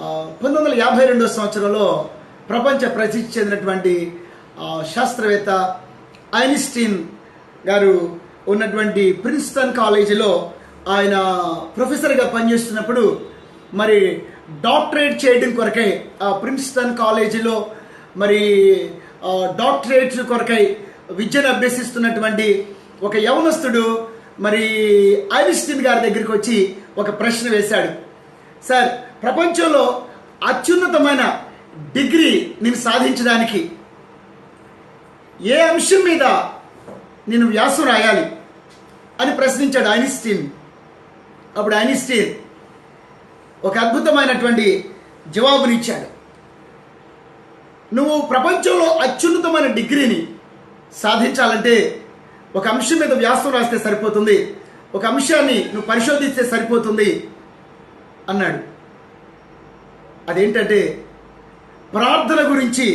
పంతొమ్మిది వందల యాభై రెండో సంవత్సరంలో ప్రపంచ ప్రసిద్ధి చెందినటువంటి శాస్త్రవేత్త ఐన్స్టీన్ గారు ఉన్నటువంటి ప్రిన్స్టన్ కాలేజీలో ఆయన ప్రొఫెసర్గా పనిచేస్తున్నప్పుడు మరి డాక్టరేట్ చేయడం కొరకై ఆ ప్రిన్స్టన్ కాలేజీలో మరి డాక్టరేట్ కొరకై విద్యను అభ్యసిస్తున్నటువంటి ఒక యవనస్తుడు మరి ఐన్స్టీన్ గారి దగ్గరికి వచ్చి ఒక ప్రశ్న వేశాడు. సార్ ప్రపంచంలో అత్యున్నతమైన డిగ్రీ నేను సాధించడానికి ఏ అంశం మీద నేను వ్యాసం రాయాలి అని ప్రశ్నించాడు ఐన్స్టీన్. అప్పుడు ఐన్స్టీన్ ఒక అద్భుతమైనటువంటి జవాబునిచ్చాడు నువ్వు ప్రపంచంలో అత్యున్నతమైన డిగ్రీని సాధించాలంటే ఒక అంశం మీద వ్యాసం రాస్తే సరిపోతుంది ఒక అంశాన్ని నువ్వు పరిశోధిస్తే సరిపోతుంది అన్నాడు. అదేంటంటే ప్రార్థన గురించి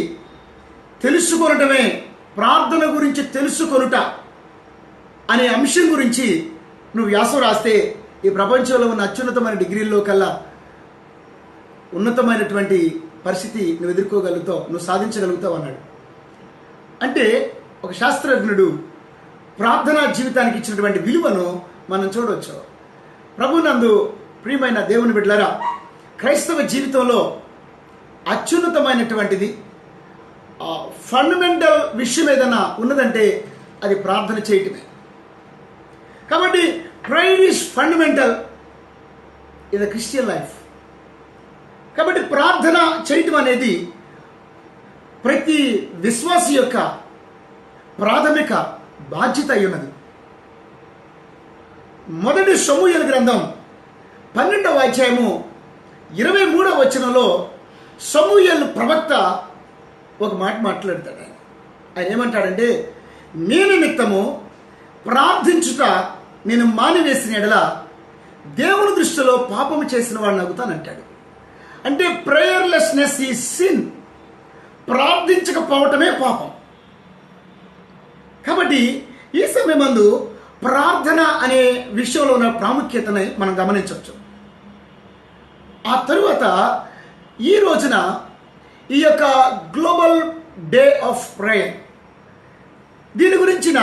తెలుసుకొనటమే ప్రార్థన గురించి తెలుసుకొనుట అనే అంశం గురించి నువ్వు వ్యాసం రాస్తే ఈ ప్రపంచంలో ఉన్న అత్యున్నతమైన డిగ్రీల్లో కల్లా ఉన్నతమైనటువంటి పరిస్థితి నువ్వు ఎదుర్కోగలుగుతావు నువ్వు సాధించగలుగుతావు అన్నాడు. అంటే ఒక శాస్త్రజ్ఞుడు ప్రార్థనా జీవితానికి ఇచ్చినటువంటి విలువను మనం చూడవచ్చు ప్రభునందు ప్రియమైన దేవుని బిడ్డలరా క్రైస్తవ జీవితంలో అత్యున్నతమైనటువంటిది ఫండమెంటల్ విషయం ఏదైనా ఉన్నదంటే అది ప్రార్థన చేయటమే. కాబట్టి pride is fundamental in the Christian life కాబట్టి ప్రార్థన చేయటం అనేది ప్రతి విశ్వాసి యొక్క ప్రాథమిక బాధ్యత అయి ఉన్నది. మొదటి సమూహల గ్రంథం పన్నెండవ అధ్యాయము ఇరవై మూడవ వచనంలో సమూహల్ ప్రవక్త ఒక మాట మాట్లాడతాడు. ఆయన ఆయన ఏమంటాడంటే మీ నిమిత్తము ప్రార్థించుట నేను మానివేసిన ఎడల దేవుని దృష్టిలో పాపం చేసిన వాడిని అవుతానంటాడు అంటే ప్రేయర్లెస్నెస్ ఈ సిన్ ప్రార్థించకపోవటమే పాపం. కాబట్టి ఈ సమయమందు ప్రార్థన అనే విషయంలో ఉన్న ప్రాముఖ్యతని మనం గమనించవచ్చు. ఆ తరువాత ఈ రోజున ఈ యొక్క గ్లోబల్ డే ఆఫ్ ప్రేయర్ దీని గురించిన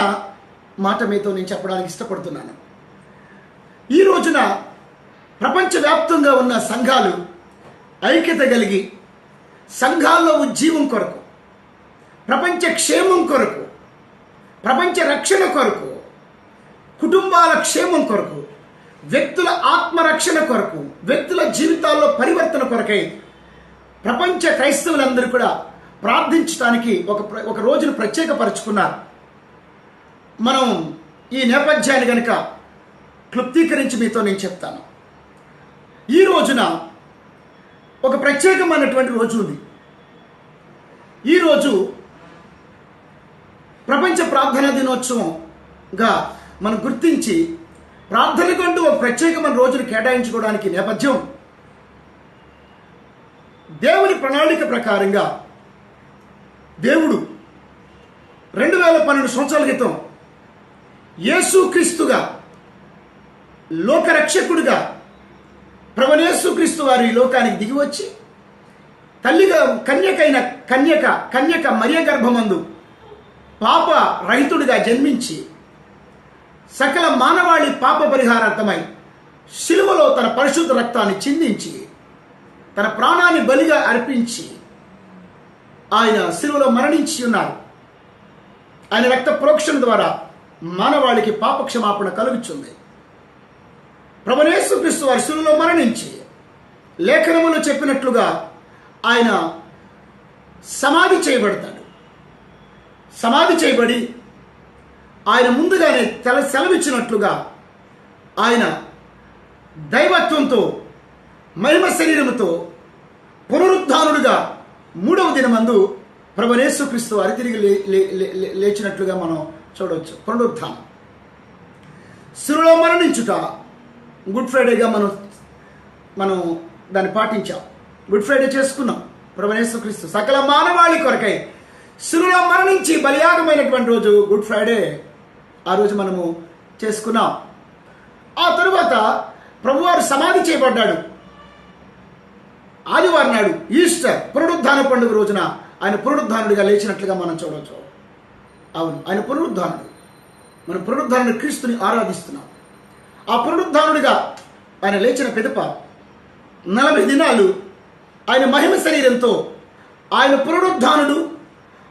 మాట మీతో నేను చెప్పడానికి ఇష్టపడుతున్నాను. ఈ రోజున ప్రపంచవ్యాప్తంగా ఉన్న సంఘాలు ఐక్యత కలిగి సంఘాల్లో ఉజ్జీవం కొరకు ప్రపంచ క్షేమం కొరకు ప్రపంచ రక్షణ కొరకు కుటుంబాల క్షేమం కొరకు వ్యక్తుల ఆత్మరక్షణ కొరకు వ్యక్తుల జీవితాల్లో పరివర్తన కొరకై ప్రపంచ క్రైస్తవులందరూ కూడా ప్రార్థించడానికి ఒక ప్ర- ఒక రోజును ప్రత్యేకపరుచుకున్నారు. మనం ఈ నేపథ్యాన్ని కనుక క్లుప్తీకరించి మీతో నేను చెప్తాను. ఈ రోజున ఒక ప్రత్యేకమైనటువంటి రోజు ఉంది. ఈరోజు ప్రపంచ ప్రార్థనా దినోత్సవంగా మనం గుర్తించి ప్రార్థనకంటూ ఒక ప్రత్యేకమైన రోజును కేటాయించుకోవడానికి నేపథ్యం. దేవుని ప్రణాళిక ప్రకారంగా దేవుడు రెండు వేల పన్నెండు సంవత్సరాల క్రితం యేసుక్రీస్తుగా లోకరక్షకుడిగా ప్రవణేసుక్రీస్తు వారు ఈ లోకానికి దిగి వచ్చి తల్లిగా కన్యకైన కన్యక కన్యక మరియ గర్భమందు పాప రహితుడిగా జన్మించి సకల మానవాళి పాప పరిహారార్థమై శిలువలో తన పరిశుద్ధ రక్తాన్ని చిందించి తన ప్రాణాన్ని బలిగా అర్పించి ఆయన శిలువలో మరణించి ఉన్నారు. ఆయన రక్త ప్రోక్షణ ద్వారా మానవాళికి పాప క్షమాపణ కలుగుతుంది ప్రభనేశ్వరిస్తూ వారి శిలువలో మరణించి లేఖనములు చెప్పినట్లుగా ఆయన సమాధి చేయబడతాడు. సమాధి చేయబడి ఆయన ముందుగానే తెల సెలవిచ్చినట్లుగా ఆయన దైవత్వంతో మహిమ శరీరముతో పునరుద్ధానుడుగా మూడవ దినమందు ప్రభనేశ్వక్రీస్తు వారి తిరిగి లే లేచినట్లుగా మనం చూడవచ్చు. పునరుద్ధానం. శిలువలో మరణించుట గుడ్ ఫ్రైడేగా మనం మనం దాన్ని పాటించాం. గుడ్ ఫ్రైడే చేసుకున్నాం ప్రభనేశ్వక్రీస్తు సకల మానవాళి కొరకై శిలువలో మరణించి బలియాగమైనటువంటి రోజు గుడ్ ఫ్రైడే. ఆ రోజు మనము చేసుకున్నాం. ఆ తరువాత ప్రభువారు సమాధి చేయబడ్డాడు. ఆదివారం నాడు ఈస్టర్ పునరుద్ధాన పండుగ రోజున ఆయన పునరుద్ధానుడిగా లేచినట్లుగా మనం చూడవచ్చు అవును ఆయన పునరుద్ధానుడు. మన పునరుద్ధానుడు క్రీస్తుని ఆరాధిస్తున్నాం. ఆ పునరుద్ధానుడిగా ఆయన లేచిన పిదప నలభై దినాలు ఆయన మహిమ శరీరంతో ఆయన పునరుద్ధానుడు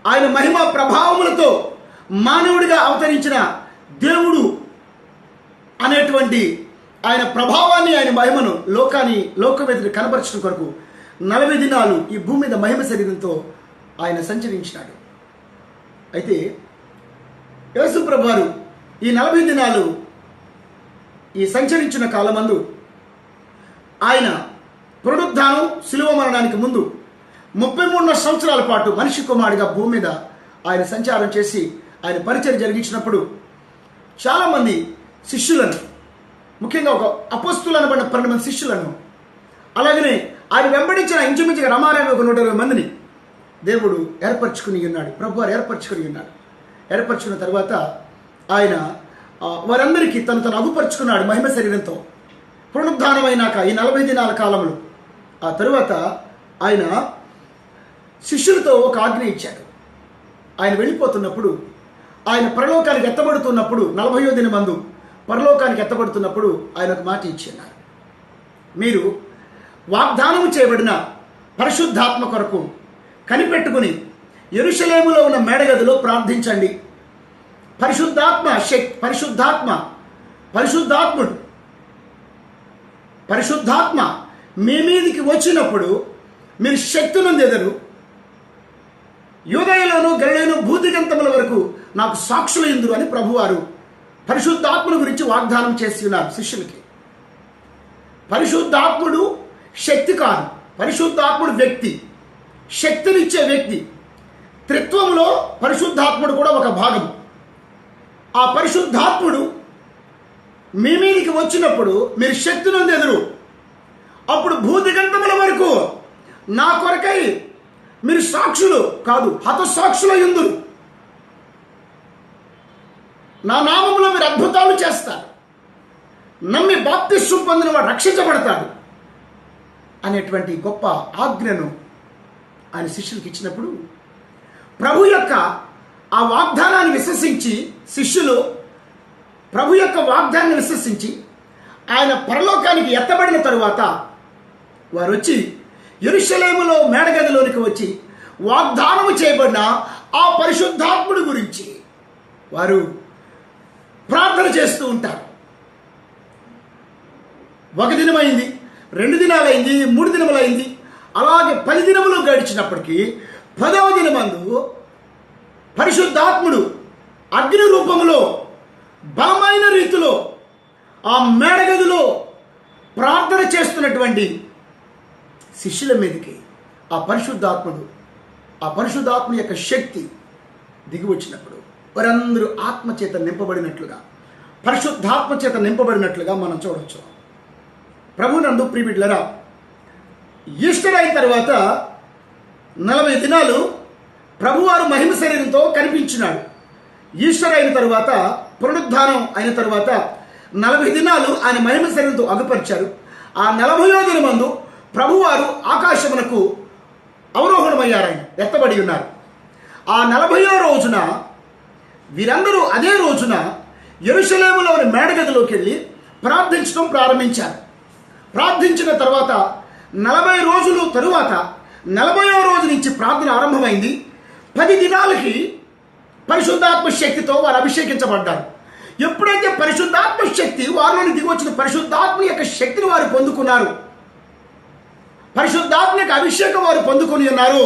ఆయన మహిమ ప్రభావములతో మానవుడిగా అవతరించిన దేవుడు అనేటువంటి ఆయన ప్రభావాన్ని ఆయన మహిమను లోకాన్ని లోకవేదిని కనపరచడం కొరకు నలభై దినాలు ఈ భూమి మీద మహిమ శరీరంతో ఆయన సంచరించినాడు. అయితే యేసుప్రభు వారు ఈ నలభై దినాలు ఈ సంచరించిన కాలమందు ఆయన పునరుద్ధానం శిలువ మరణానికి ముందు ముప్పై మూడున్నర సంవత్సరాల పాటు మనిషి కుమారుడిగా భూమి మీద ఆయన సంచారం చేసి ఆయన పరిచయం జరిగించినప్పుడు చాలామంది శిష్యులను ముఖ్యంగా ఒక అపస్తులు అనబడిన పన్నెండు మంది శిష్యులను అలాగనే ఆయన వెంబడించిన ఇంచుమించుగా రమారాయణ ఒక నూట ఇరవై మందిని దేవుడు ఏర్పరచుకుని ఉన్నాడు. ప్రభు వారు ఏర్పరచుకుని ఉన్నాడు ఏర్పరచుకున్న తర్వాత ఆయన వారందరికీ తను తను అగుపరుచుకున్నాడు మహిమ శరీరంతో. పునరుద్ధానమైనాక ఈ నలభై దినాల కాలంలో ఆ తరువాత ఆయన శిష్యులతో ఒక ఆజ్ఞ ఇచ్చాడు. ఆయన వెళ్ళిపోతున్నప్పుడు ఆయన పరలోకానికి ఎత్తబడుతున్నప్పుడు నలభయో దిన మందు పరలోకానికి ఎత్తబడుతున్నప్పుడు ఆయన ఒక మాట ఇచ్చిన్నారు. మీరు వాగ్దానము చేయబడిన పరిశుద్ధాత్మ కొరకు కనిపెట్టుకుని ఎరుషలేములో ఉన్న మేడగదిలో ప్రార్థించండి. పరిశుద్ధాత్మ శక్తి పరిశుద్ధాత్మ పరిశుద్ధాత్ముడు పరిశుద్ధాత్మ మీ మీదికి వచ్చినప్పుడు మీరు శక్తి నొందెదరు యూదయలోను గలిలోను భూదిగంతముల వరకు నాకు సాక్షులు ఎందురు అని ప్రభువారు పరిశుద్ధాత్మను గురించి వాగ్దానం చేసి ఉన్నారు శిష్యులకి. పరిశుద్ధాత్ముడు శక్తి కాదు. పరిశుద్ధాత్ముడు వ్యక్తి. శక్తినిచ్చే వ్యక్తి. త్రిత్వంలో పరిశుద్ధాత్ముడు కూడా ఒక భాగం. ఆ పరిశుద్ధాత్ముడు మీ మీదికి వచ్చినప్పుడు మీరు శక్తి ఎదురు. అప్పుడు భూదిగంతముల వరకు నా కొరకై మీరు సాక్షులు కాదు హతసాక్షుల ఎందురు నా నామంలో మీరు అద్భుతాలు చేస్తారు. నమ్మి బాప్తిస్సు పొందిన వాడు రక్షించబడతాడు అనేటువంటి గొప్ప ఆజ్ఞను ఆయన శిష్యులకు ఇచ్చినప్పుడు ప్రభు యొక్క ఆ వాగ్దానాన్ని విశ్వసించి శిష్యులు ప్రభు యొక్క వాగ్దానాన్ని విశ్వసించి ఆయన పరలోకానికి ఎత్తబడిన తరువాత వారు వచ్చి ఎరుషలేములో మేడగదిలోనికి వచ్చి వాగ్దానము చేయబడిన ఆ పరిశుద్ధాత్ముడి గురించి వారు ప్రార్థన చేస్తూ ఉంటారు. ఒక దినమైంది రెండు దినాలైంది మూడు దినములైంది అలాగే పది దినములు గడిచినప్పటికీ పదవ దినమందు పరిశుద్ధాత్ముడు అగ్ని రూపంలో బలమైన రీతిలో ఆ మేడగదిలో ప్రార్థన చేస్తున్నటువంటి శిష్యుల మీదకి ఆ పరిశుద్ధాత్ముడు ఆ పరిశుద్ధాత్మ యొక్క శక్తి దిగి వచ్చినప్పుడు వారందరూ ఆత్మచేత నింపబడినట్లుగా పరిశుద్ధాత్మ చేత నింపబడినట్లుగా మనం చూడవచ్చు ప్రభునందు ప్రిబిడ్లరా ఈస్టర్ అయిన తర్వాత నలభై దినాలు ప్రభువారు మహిమ శరీరంతో కనిపించినాడు. ఈస్టర్ అయిన తరువాత పునరుద్ధానం అయిన తర్వాత నలభై దినాలు ఆయన మహిమ శరీరంతో అగుపరిచారు. ఆ నలభయో దినమందు ప్రభువారు ఆకాశమునకు అవరోహణమయ్యారు ఎత్తబడి ఉన్నారు. ఆ నలభయో రోజున వీరందరూ అదే రోజున ఎరుషలేములోని మేడగదిలోకి వెళ్ళి ప్రార్థించడం ప్రారంభించారు. ప్రార్థించిన తర్వాత నలభై రోజులు తరువాత నలభయో రోజు నుంచి ప్రార్థన ఆరంభమైంది. పది దినాలకి పరిశుద్ధాత్మ శక్తితో వారు అభిషేకించబడ్డారు. ఎప్పుడైతే పరిశుద్ధాత్మ శక్తి వారిలోని దిగి వచ్చిన పరిశుద్ధాత్మ యొక్క శక్తిని వారు పొందుకున్నారు పరిశుద్ధాత్మిక అభిషేకం వారు పొందుకొని ఉన్నారు.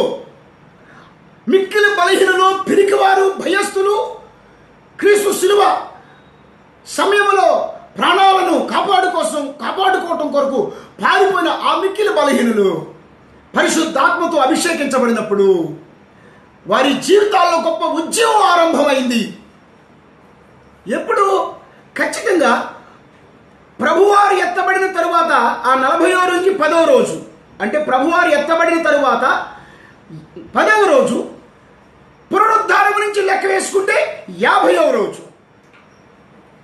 మిక్కిలి బలహీనలు పిరికివారు భయస్థులు క్రీస్తు శిలువ సమయంలో ప్రాణాలను కాపాడు కోసం కాపాడుకోవటం కొరకు పారిపోయిన ఆ మిక్కిలి బలహీనులు పరిశుద్ధాత్మతో అభిషేకించబడినప్పుడు వారి జీవితాల్లో గొప్ప ఉద్యమం ఆరంభమైంది. ఎప్పుడు ఖచ్చితంగా ప్రభువారు ఎత్తబడిన తరువాత ఆ నలభైవ నుంచి పదవ రోజు అంటే ప్రభువారు ఎత్తబడిన తరువాత పదవ రోజు పునరుద్ధారం గురించి లెక్క వేసుకుంటే యాభైవ రోజు.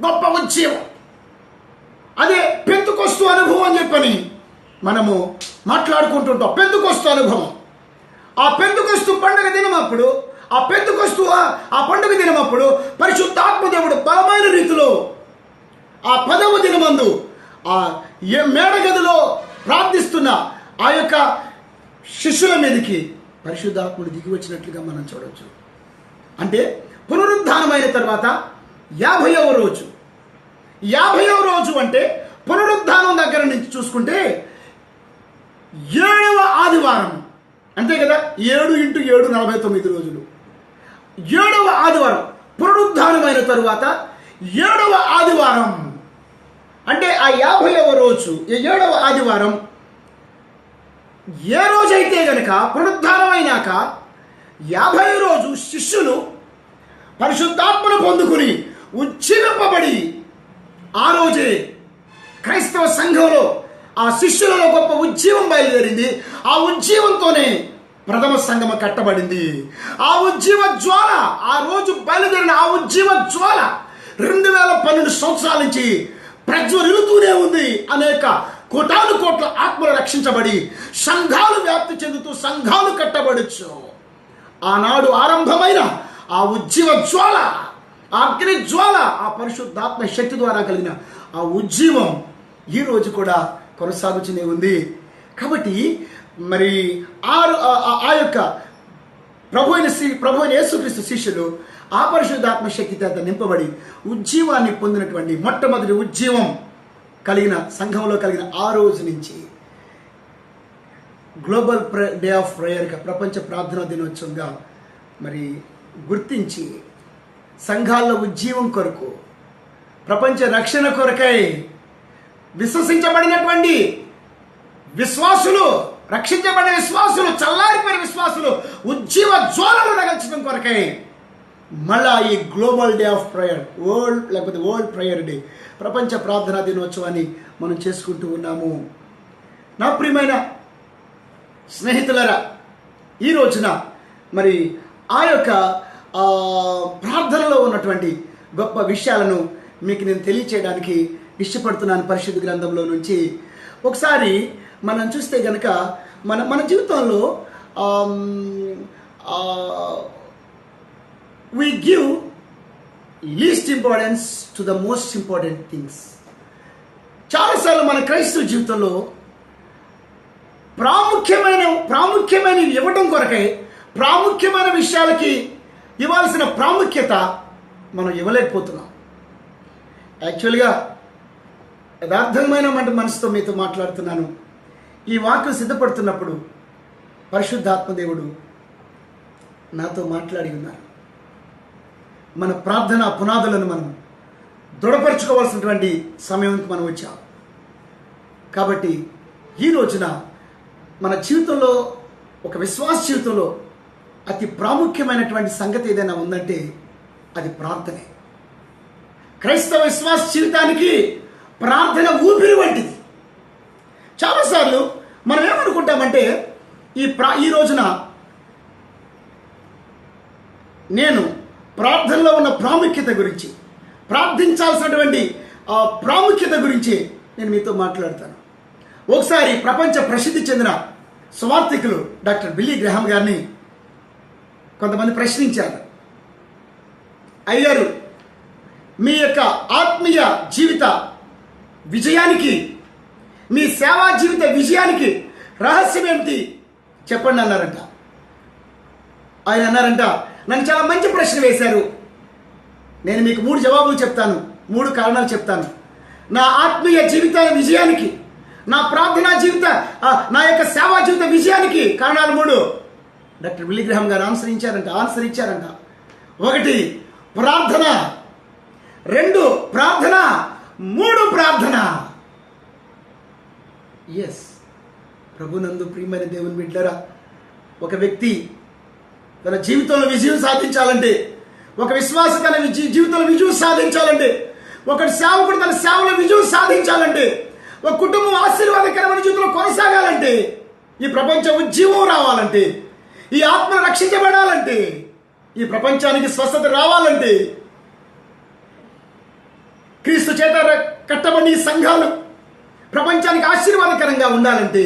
గొప్ప ఉద్యమం. అదే పెంతుకొస్తూ అనుభవం అని చెప్పని మనము మాట్లాడుకుంటుంటాం. పెందుకొస్తు అనుభవం. ఆ పెందుకొస్తు పండుగ దినమప్పుడు ఆ పెందుకొస్తు ఆ- ఆ పండుగ దినమప్పుడు పరిశుద్ధాత్మదేవుడు బలమైన రీతిలో ఆ పదవ దినమందు ఆ ఏ మేడగదిలో ప్రార్థిస్తున్న ఆ యొక్క శిష్యుల మీదకి పరిశుద్ధాత్ముడు దిగి వచ్చినట్లుగా మనం చూడవచ్చు అంటే పునరుద్ధానమైన తర్వాత యాభైవ రోజు. యాభైవ రోజు అంటే పునరుద్ధానం దగ్గర నుంచి చూసుకుంటే ఏడవ ఆదివారం. అంతే కదా? ఏడు ఇంటూ ఏడు నలభై తొమ్మిది రోజులు. ఏడవ ఆదివారం పునరుద్ధానమైన తరువాత ఏడవ ఆదివారం. అంటే ఆ యాభైవ రోజు ఏడవ ఆదివారం ఏ రోజైతే గనక పునరుద్ధానమైనాక యాభై రోజు శిష్యులు పరిశుద్ధాత్మను పొందుకుని ఉజ్జీవింపబడి ఆ రోజే క్రైస్తవ సంఘంలో ఆ శిష్యులలో గొప్ప ఉజ్జీవం బయలుదేరింది. ఆ ఉజ్జీవంతోనే ప్రథమ సంగమ కట్టబడింది. ఆ ఉజ్జీవ జ్వాల ఆ రోజు బయలుదేరిన ఆ ఉజ్జీవ జ్వాల రెండు వేల పన్నెండు సంవత్సరాల నుంచి ప్రజ్వరిల్లుతూనే ఉంది అనేక కోటాను కోట్ల ఆత్మలు రక్షించబడి సంఘాలు వ్యాప్తి చెందుతూ సంఘాలు కట్టబడచ్చు. ఆనాడు ఆరంభమైన ఆ ఉజ్జీవ జ్వాల ఆ అగ్ని జ్వాల ఆ పరిశుద్ధాత్మ శక్తి ద్వారా కలిగిన ఆ ఉజ్జీవం ఈ రోజు కూడా కొనసాగుతూనే ఉంది. కాబట్టి మరి ఆరు ఆ- ఆ యొక్క ప్రభు అయిన శ్రీ ప్రభు అయిన యేసుక్రీస్తు శిష్యులు ఆ పరిశుద్ధాత్మ శక్తి చేత నింపబడి ఉజ్జీవాన్ని పొందినటువంటి మొట్టమొదటి ఉజ్జీవం కలిగిన సంఘంలో కలిగిన ఆ రోజు నుంచి గ్లోబల్ డే ఆఫ్ ప్రేయర్గా ప్రపంచ ప్రార్థనా దినోత్సవంగా మరి గుర్తించి సంఘాల్లో ఉజ్జీవం కొరకు ప్రపంచ రక్షణ కొరకై విశ్వసించబడినటువంటి విశ్వాసులు రక్షించబడిన విశ్వాసులు చల్లారిపోయిన విశ్వాసులు ఉజ్జీవ జ్వాలలు రగల్చడం కొరకై మళ్ళా ఈ global day of prayer world లేకపోతే వరల్డ్ ప్రేయర్ డే ప్రపంచ ప్రార్థనా దినోత్సవాన్ని మనం చేసుకుంటూ ఉన్నాము. నా ప్రియమైన స్నేహితులరా ఈ రోజున మరి ఆ యొక్క ప్రార్థనలో ఉన్నటువంటి గొప్ప విషయాలను మీకు నేను తెలియచేయడానికి ఇష్టపడుతున్నాను పరిశుద్ధ గ్రంథంలో నుంచి. ఒకసారి మనం చూస్తే గనక మన మన జీవితంలో we give least importance to the most important things చాలాసార్లు మన క్రైస్తవ జీవితంలో ప్రాముఖ్యమైన ప్రాముఖ్యమైన ఇవ్వటం కొరకై ప్రాముఖ్యమైన విషయాలకి ఇవ్వాల్సిన ప్రాముఖ్యత మనం ఇవ్వలేకపోతున్నాం. యాక్చువల్గా యథార్థమైన మనసుతో మీతో మాట్లాడుతున్నాను. ఈ వాక్యం సిద్ధపడుతున్నప్పుడు పరిశుద్ధాత్మదేవుడు నాతో మాట్లాడి ఉన్నారు. మన ప్రార్థన పునాదులను మనం దృఢపరచుకోవాల్సినటువంటి సమయానికి మనం వచ్చాం. కాబట్టి ఈ రోజున మన జీవితంలో ఒక విశ్వాస జీవితంలో అతి ప్రాముఖ్యమైనటువంటి సంగతి ఏదైనా ఉందంటే అది ప్రార్థనే. క్రైస్తవ విశ్వాస జీవితానికి ప్రార్థన ఊపిరి వంటిది. చాలాసార్లు మనం ఏమనుకుంటామంటే ఈ ప్రా ఈ రోజున నేను ప్రార్థనలో ఉన్న ప్రాముఖ్యత గురించి ప్రార్థించాల్సినటువంటి ఆ ప్రాముఖ్యత గురించి నేను మీతో మాట్లాడతాను. ఒకసారి ప్రపంచ ప్రసిద్ధి చెందిన సువార్థికులు డాక్టర్ బిల్లీ గ్రహం గారిని కొంతమంది ప్రశ్నించారు. అయ్యారు మీ యొక్క ఆత్మీయ జీవిత విజయానికి మీ సేవా జీవిత విజయానికి రహస్యం ఏమిటి చెప్పండి అన్నారంట. ఆయన అన్నారంట నన్ను చాలా మంచి ప్రశ్న వేశారు. నేను మీకు మూడు జవాబులు చెప్తాను మూడు కారణాలు చెప్తాను. నా ఆత్మీయ జీవిత విజయానికి నా ప్రార్థనా జీవిత నా యొక్క సేవా జీవిత విజయానికి కారణాలు మూడు. డాక్టర్ విలిగ్రహం గారు ఆన్సర్ ఇచ్చారంట ఆన్సర్ ఇచ్చారంట ఒకటి ప్రార్థన. రెండు ప్రార్థన. మూడు ప్రార్థన. ఎస్ ప్రభునందు ప్రియమైన దేవుని బిడ్డరా ఒక వ్యక్తి తన జీవితంలో విజయం సాధించాలంటే ఒక విశ్వాస తన విజయ జీవితంలో విజయం సాధించాలంటే ఒకటి సేవకుడు తన సేవలో విజయం సాధించాలంటే ఒక కుటుంబం ఆశీర్వాదకరమైన జీవితంలో కొనసాగాలంటే ఈ ప్రపంచం ఉద్యమం రావాలంటే ఈ ఆత్మ రక్షించబడాలంటే ఈ ప్రపంచానికి స్వస్థత రావాలంటే క్రీస్తు చేత ర- కట్టబడిన ఈ సంఘాలు ప్రపంచానికి ఆశీర్వాదకరంగా ఉండాలంటే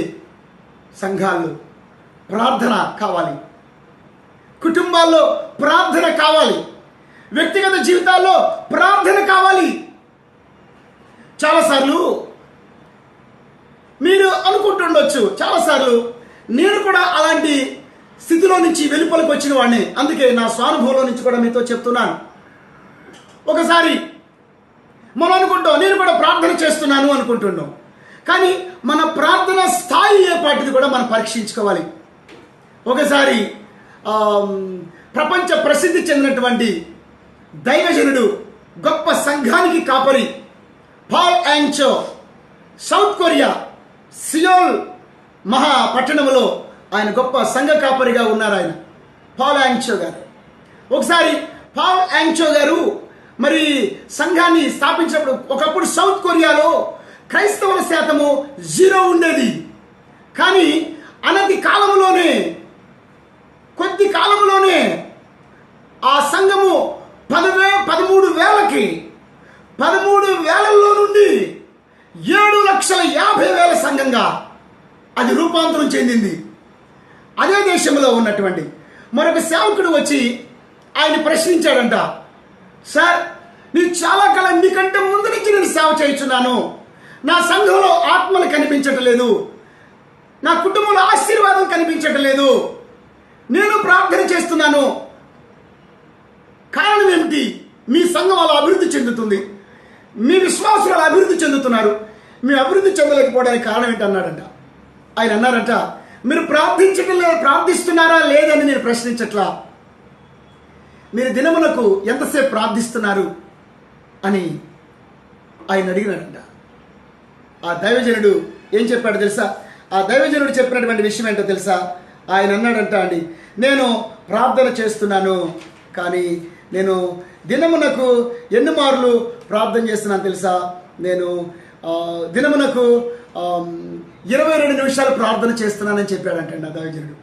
సంఘాలు ప్రార్థన కావాలి. కుటుంబాల్లో ప్రార్థన కావాలి. వ్యక్తిగత జీవితాల్లో ప్రార్థన కావాలి. చాలాసార్లు మీరు అనుకుంటుండొచ్చు చాలాసార్లు నేను కూడా అలాంటి స్థితిలో నుంచి వెలుపలకు వచ్చిన వాడిని. అందుకే నా స్వానుభవంలో నుంచి కూడా మీతో చెప్తున్నాను. ఒకసారి మనం అనుకుంటాం నేను కూడా ప్రార్థన చేస్తున్నాను అనుకుంటున్నాం కానీ మన ప్రార్థన స్థాయి ఏ పాటిది కూడా మనం పరీక్షించుకోవాలి. ఒకసారి ప్రపంచ ప్రసిద్ధి చెందినటువంటి దైవజనుడు గొప్ప సంఘానికి కాపరి పాల్ యాంచో సౌత్ కొరియా సియోల్ మహా పట్టణంలో ఆయన గొప్ప సంఘ కాపరిగా ఉన్నారు ఆయన పాల్ యాంచో గారు. ఒకసారి పాల్ యాంచో గారు మరి సంఘాన్ని స్థాపించినప్పుడు ఒకప్పుడు సౌత్ కొరియాలో క్రైస్తవుల శాతము జీరో ఉండేది. కానీ అనతి కాలంలోనే కొద్ది కాలంలోనే ఆ సంఘము పదివే పదమూడు వేలకి పదమూడు వేలల్లో నుండి ఏడు లక్షల యాభై వేల సంఘంగా అది రూపాంతరం చెందింది. అదే దేశంలో ఉన్నటువంటి మరొక సేవకుడు వచ్చి ఆయన ప్రశ్నించాడంట సార్ నేను చాలా కాలం నీకంటే ముందు నుంచి నేను సేవ చేయించున్నాను నా సంఘంలో ఆత్మలు కనిపించటం లేదు నా కుటుంబంలో ఆశీర్వాదం కనిపించటం లేదు నేను ప్రార్థన చేస్తున్నాను. కారణం ఏమిటి? మీ సంఘం అలా అభివృద్ధి చెందుతుంది. మీ విశ్వాసులు అలా అభివృద్ధి చెందుతున్నారు. మీ అభివృద్ధి చెందలేకపోవడానికి కారణం ఏంటి అన్నాడంట. ఆయన అన్నారంట మీరు ప్రార్థించటం లేదు ప్రార్థిస్తున్నారా లేదని నేను ప్రశ్నించట్లా. మీరు దినములకు ఎంతసేపు ప్రార్థిస్తున్నారు? అని ఆయన అడిగినాడంట. ఆ దైవజనుడు ఏం చెప్పాడు తెలుసా? ఆ దైవజనుడు చెప్పినటువంటి విషయం ఏంటో తెలుసా? ఆయన అన్నాడంట అండి నేను ప్రార్థన చేస్తున్నాను కానీ నేను దినమునకు ఎన్ని మార్లు ప్రార్థన చేస్తున్నాను తెలుసా? నేను దినమునకు ఇరవై రెండు నిమిషాలు ప్రార్థన చేస్తున్నానని చెప్పాడంటండి ఆ దైవజనుడు.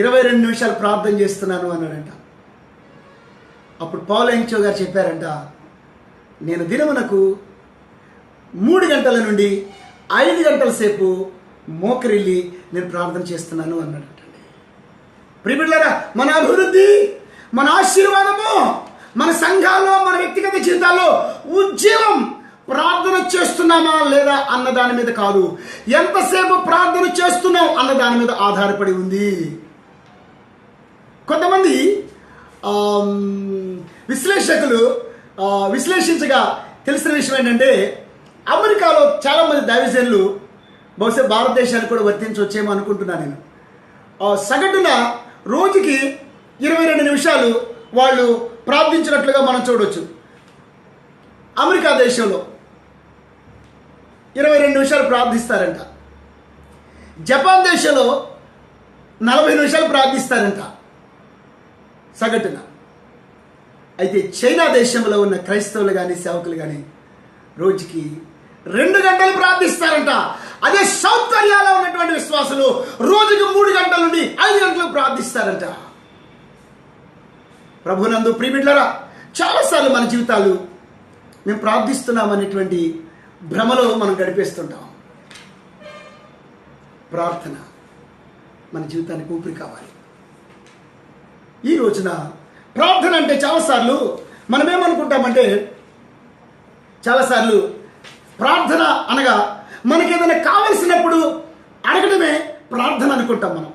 ఇరవై రెండు నిమిషాలు ప్రార్థన చేస్తున్నాను అన్నాడంట. అప్పుడు పౌలంచో గారు చెప్పారంట నేను దినమునకు మూడు గంటల నుండి ఐదు గంటల సేపు మోకరిల్లి నేను ప్రార్థన చేస్తున్నాను అన్నాడంట. ప్రిబిడ్లరా మన అభివృద్ధి మన ఆశీర్వాదము మన సంఘాల్లో మన వ్యక్తిగత జీవితాల్లో ఉద్యమం ప్రార్థన చేస్తున్నామా లేదా అన్న దాని మీద కాదు. ఎంతసేపు ప్రార్థన చేస్తున్నాం అన్న దాని మీద ఆధారపడి ఉంది. కొంతమంది విశ్లేషకులు విశ్లేషించగా తెలిసిన విషయం ఏంటంటే అమెరికాలో చాలామంది దైవజనులు బహుశా భారతదేశానికి కూడా వర్తించవచ్చేమో అనుకుంటున్నాను నేను. సగటున రోజుకి ఇరవై రెండు నిమిషాలు వాళ్ళు ప్రార్థించినట్లుగా మనం చూడవచ్చు అమెరికా దేశంలో ఇరవై రెండు నిమిషాలు ప్రార్థిస్తారంట. జపాన్ దేశంలో నలభై నిమిషాలు ప్రార్థిస్తారంట. సగటున. అయితే చైనా దేశంలో ఉన్న క్రైస్తవులు కానీ సేవకులు కానీ రోజుకి రెండు గంటలు ప్రార్థిస్తారంట. అదే సౌత్ ఉన్నటువంటి విశ్వాసులు రోజుకి మూడు గంటల నుండి ఐదు గంటలు ప్రార్థిస్తారంట. ప్రభునందు ప్రియమిట్లరా చాలాసార్లు మన జీవితాలు మేము ప్రార్థిస్తున్నాం అనేటువంటి భ్రమలో మనం గడిపేస్తుంటాం. ప్రార్థన మన జీవితానికి ఊపిరి కావాలి. ఈ రోజున ప్రార్థన అంటే చాలాసార్లు మనమేమనుకుంటామంటే చాలాసార్లు ప్రార్థన అనగా మనకి ఏదైనా కావలసినప్పుడు అడగడమే ప్రార్థన అనుకుంటాం మనం.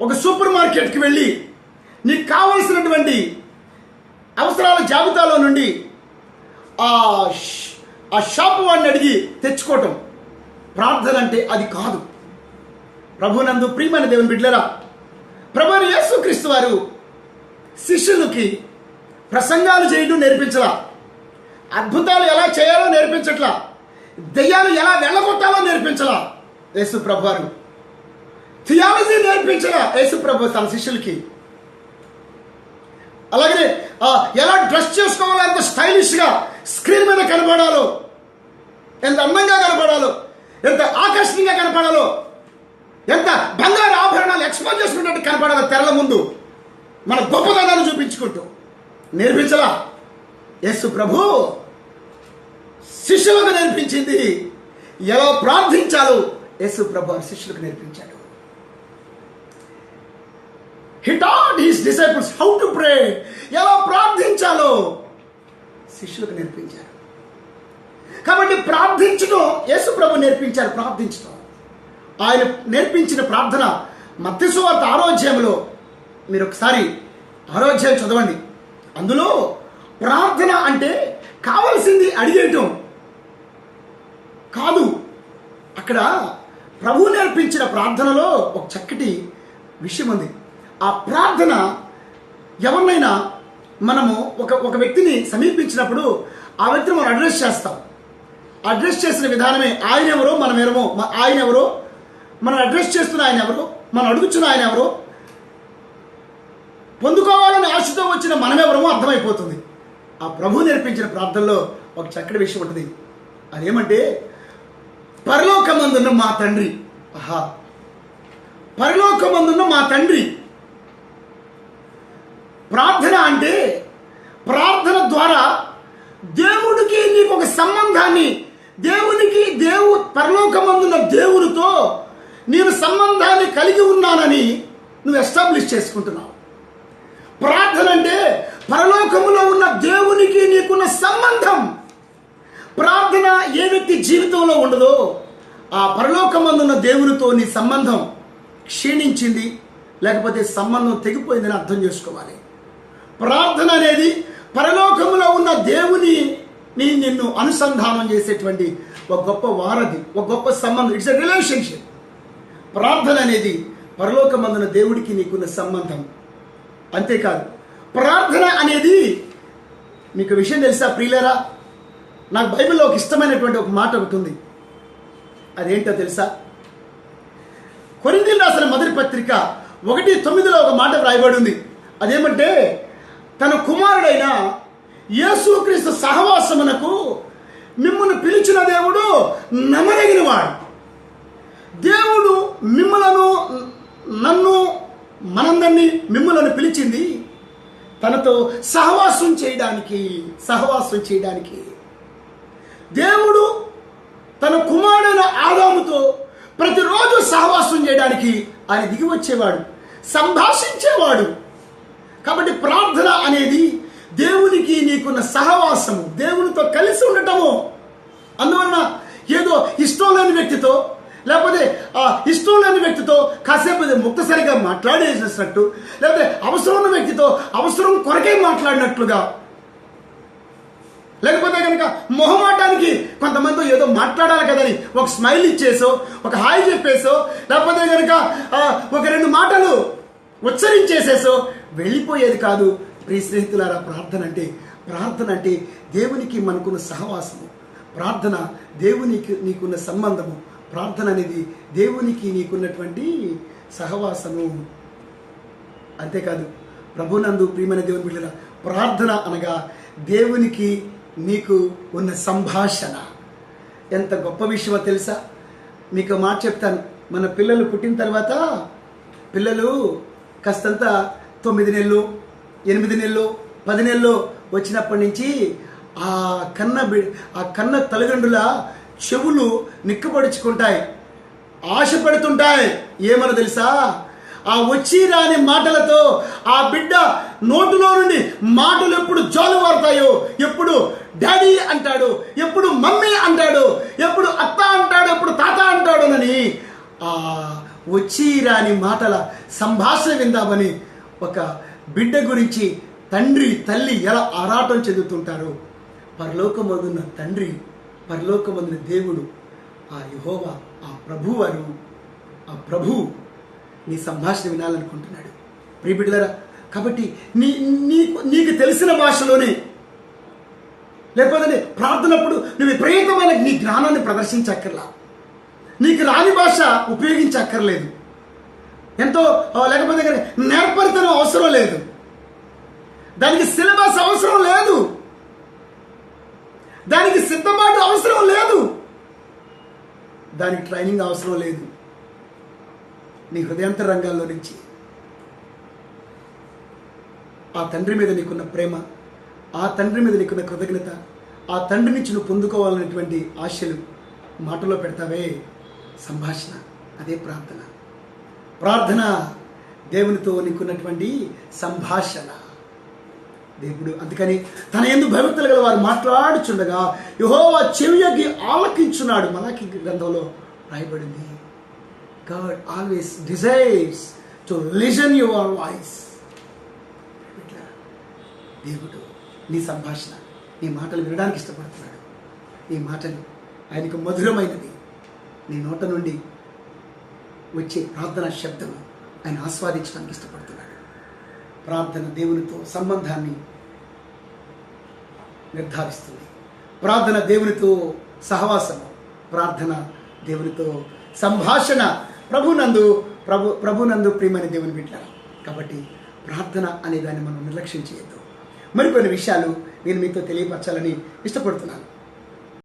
ఒక సూపర్ మార్కెట్కి వెళ్ళి నీకు కావలసినటువంటి అవసరాల జాబితాలో నుండి ఆ ఆ షాపు వాడిని అడిగి తెచ్చుకోవటం. ప్రార్థన అంటే అది కాదు. ప్రభునందు ప్రియమైన దేవుని బిడ్డలరా ప్రభు యేసుక్రీస్తు వారు శిష్యులకి ప్రసంగాలు చేయడం నేర్పించలా. అద్భుతాలు ఎలా చేయాలో నేర్పించట్లా. దెయ్యాలు ఎలా వెళ్ళగొట్టాలో నేర్పించలా. యేసు ప్రభువారు. థియాలజీ నేర్పించలా యేసు ప్రభు తన శిష్యులకి. అలాగే ఎలా డ్రెస్ చేసుకోవాలో ఎంత స్టైలిష్గా స్క్రీన్ మీద కనపడాలో ఎంత అందంగా కనపడాలో ఎంత ఆకర్షణీయంగా కనపడాలో ఎంత బంగారు ఆభరణాలు ఎక్స్పోజ్ చేసుకున్నట్టు కనపడాలో తెరల ముందు మన గొప్పతనాలు చూపించుకుంటూ. నేర్పించలా. యేసు ప్రభు. శిష్యులకు నేర్పించింది. ఎలా ప్రార్థించాలో యేసు ప్రభు శిష్యులకు నేర్పించాడు. He taught his disciples how to pray ఎలా ప్రార్థించాలో శిష్యులకు నేర్పించారు కాబట్టి ప్రార్థించడం యేసు ప్రభు నేర్పించారు ప్రార్థించడం ఆయన నేర్పించిన ప్రార్థన మత్స్యవార్త ఆరోగ్యంలో మీరు ఒకసారి ఆరోగ్యం చదవండి. అందులో ప్రార్థన అంటే కావలసింది అడిగేయటం. కాదు. అక్కడ ప్రభు నేర్పించిన ప్రార్థనలో ఒక చక్కటి విషయం ఉంది. ఆ ప్రార్థన ఎవరినైనా మనము ఒక ఒక వ్యక్తిని సమీపించినప్పుడు ఆ వ్యక్తిని మనం అడ్రస్ చేస్తాం. అడ్రస్ చేసిన విధానమే ఆయన ఎవరో మనం ఎవరో ఆయన ఎవరో మనం అడ్రస్ చేస్తున్న ఆయన ఎవరో మనం అడుగుతున్న ఆయన ఎవరో పొందుకోవాలని ఆశతో వచ్చిన మనమెవరమో అర్థమైపోతుంది. ఆ ప్రభు నేర్పించిన ప్రార్థనలో ఒక చక్కటి విషయం ఉంటుంది. అదేమంటే పరలోకమందున్న మా తండ్రి. ఆహా. పరలోకమందున్న మా తండ్రి. ప్రార్థన అంటే ప్రార్థన ద్వారా దేవుడికి నీకు ఒక సంబంధాన్ని దేవునికి దేవు పరలోకమందున్న దేవుడితో నేను సంబంధాన్ని కలిగి ఉన్నానని నువ్వు ఎస్టాబ్లిష్ చేసుకుంటున్నావు. ప్రార్థన అంటే పరలోకములో ఉన్న దేవునికి నీకున్న సంబంధం. ప్రార్థన ఏ వ్యక్తి జీవితంలో ఉండదో ఆ పరలోకమందున్న దేవునితో నీ సంబంధం క్షీణించింది లేకపోతే సంబంధం తెగిపోయిందని అర్థం చేసుకోవాలి. ప్రార్థన అనేది పరలోకములో ఉన్న దేవుని నీ నిన్ను అనుసంధానం చేసేటువంటి ఒక గొప్ప వారధి ఒక గొప్ప సంబంధం. ఇట్స్ ఎ రిలేషన్షిప్ ప్రార్థన అనేది పరలోకమందున దేవుడికి నీకున్న సంబంధం. అంతేకాదు ప్రార్థన అనేది మీకు విషయం తెలుసా ప్రియులరా? నాకు బైబిల్లో ఒక ఇష్టమైనటువంటి ఒక మాట ఒకటి ఉంది. అదేంటో తెలుసా? కొరిందీలు రాసిన మొదటి పత్రిక ఒకటి తొమ్మిదిలో ఒక మాట వ్రాయబడి ఉంది. అదేమంటే తన కుమారుడైన యేసుక్రీస్తు సహవాసమునకు మిమ్మల్ని పిలిచిన దేవుడు నమ్మదగినవాడు. దేవుడు మిమ్మలను నన్ను మనందరినీ మిమ్మల్ని పిలిచింది తనతో సహవాసం చేయడానికి సహవాసం చేయడానికి. దేవుడు తన కుమారుడైన ఆదాముతో ప్రతిరోజు సహవాసం చేయడానికి ఆయన దిగి వచ్చేవాడు సంభాషించేవాడు. కాబట్టి ప్రార్థన అనేది దేవునికి నీకున్న సహవాసము దేవునితో కలిసి ఉండటము. అందువలన ఏదో ఇష్టం లేని వ్యక్తితో లేకపోతే ఆ ఇష్టం లేని వ్యక్తితో కాసేపు ఇది ముక్తసరిగా మాట్లాడేసినట్టు లేకపోతే అవసరం ఉన్న వ్యక్తితో అవసరం కొరకే మాట్లాడినట్లుగా లేకపోతే కనుక మొహమాటానికి కొంతమంది ఏదో మాట్లాడాలి కదని ఒక స్మైల్ ఇచ్చేసో ఒక హాయ్ చెప్పేసో లేకపోతే కనుక ఒక రెండు మాటలు ఉచ్చరించేసేసో వెళ్ళిపోయేది కాదు. ప్రియ స్నేహితులారా ప్రార్థన అంటే ప్రార్థన అంటే దేవునికి మనకున్న సహవాసము. ప్రార్థన దేవునికి నీకున్న సంబంధము. ప్రార్థన అనేది దేవునికి నీకున్నటువంటి సహవాసము. అంతేకాదు ప్రభునందు ప్రియమైన దేవుని బిడ్డల ప్రార్థన అనగా దేవునికి నీకు ఉన్న సంభాషణ. ఎంత గొప్ప విషయమో తెలుసా? మీకు మాట చెప్తాను. మన పిల్లలు పుట్టిన తర్వాత పిల్లలు కాస్తంత తొమ్మిది నెలలు ఎనిమిది నెలలు పది నెలలు వచ్చినప్పటి నుంచి ఆ కన్న బి ఆ కన్న తల్లిదండ్రుల చెవులు నిక్కపడుచుకుంటాయి ఆశపడుతుంటాయి. ఏమన్నా తెలుసా? ఆ వచ్చి రాని మాటలతో ఆ బిడ్డ నోటిలో నుండి మాటలు ఎప్పుడు జాలువారుతాయో ఎప్పుడు డాడీ అంటాడు ఎప్పుడు మమ్మీ అంటాడు ఎప్పుడు అత్త అంటాడు ఎప్పుడు తాత అంటాడునని ఆ వచ్చి రాని మాటల సంభాషణ విందామని ఒక బిడ్డ గురించి తండ్రి తల్లి ఎలా ఆరాటం చెందుతుంటారు పరలోకమందున్న తండ్రి పరలోకమందున దేవుడు ఆ యహోవా ఆ ప్రభువారు ఆ ప్రభు నీ సంభాషణ వినాలనుకుంటున్నాడు. ప్రియబిడ్డలరా కాబట్టి నీ నీకు నీకు తెలిసిన భాషలోనే లేకపోతే ప్రార్థనప్పుడు నువ్వు విపరీతమైన నీ జ్ఞానాన్ని ప్రదర్శించక్కర్లా. నీకు రాని భాష ఉపయోగించక్కర్లేదు. ఎంతో లేకపోతే కానీ నేర్పరితనం అవసరం లేదు. దానికి సిలబస్ అవసరం లేదు. దానికి సిద్ధపాటు అవసరం లేదు. దానికి ట్రైనింగ్ అవసరం లేదు. నీ హృదయాంతరంగాల్లో నుంచి ఆ తండ్రి మీద నీకున్న ప్రేమ ఆ తండ్రి మీద నీకున్న కృతజ్ఞత ఆ తండ్రి నుంచి నువ్వు పొందుకోవాలనేటువంటి ఆశలు మాటలో పెడతావే. సంభాషణ అదే ప్రార్థన. ప్రార్థన దేవునితో నీకున్నటువంటి సంభాషణ. దేవుడు అందుకని తన ఎందు భయభక్తులు గల వారు మాట్లాడుచుండగా యహోవా చెవియకి ఆలకించున్నాడు. మనకి గ్రంథంలో రాయబడింది. God always desires to listen your voice దేవుడు నీ సంభాషణ నీ మాటలు వినడానికి ఇష్టపడుతున్నాడు. నీ మాటలు ఆయనకు మధురమైనది నీ నోట నుండి వచ్చే ప్రార్థన శబ్దం ఆయన ఆస్వాదించడానికి ఇష్టపడుతున్నాడు. ప్రార్థన దేవునితో సంబంధాన్ని నిర్ధారిస్తుంది. ప్రార్థన దేవునితో సహవాసము ప్రార్థన దేవునితో సంభాషణ ప్రభునందు ప్రభు ప్రభునందు ప్రియమైన దేవుని బిడ్డారు కాబట్టి ప్రార్థన అనే దాన్ని మనం నిర్లక్ష్యం చేయొద్దు. మరికొన్ని విషయాలు నేను మీతో తెలియపరచాలని ఇష్టపడుతున్నాను.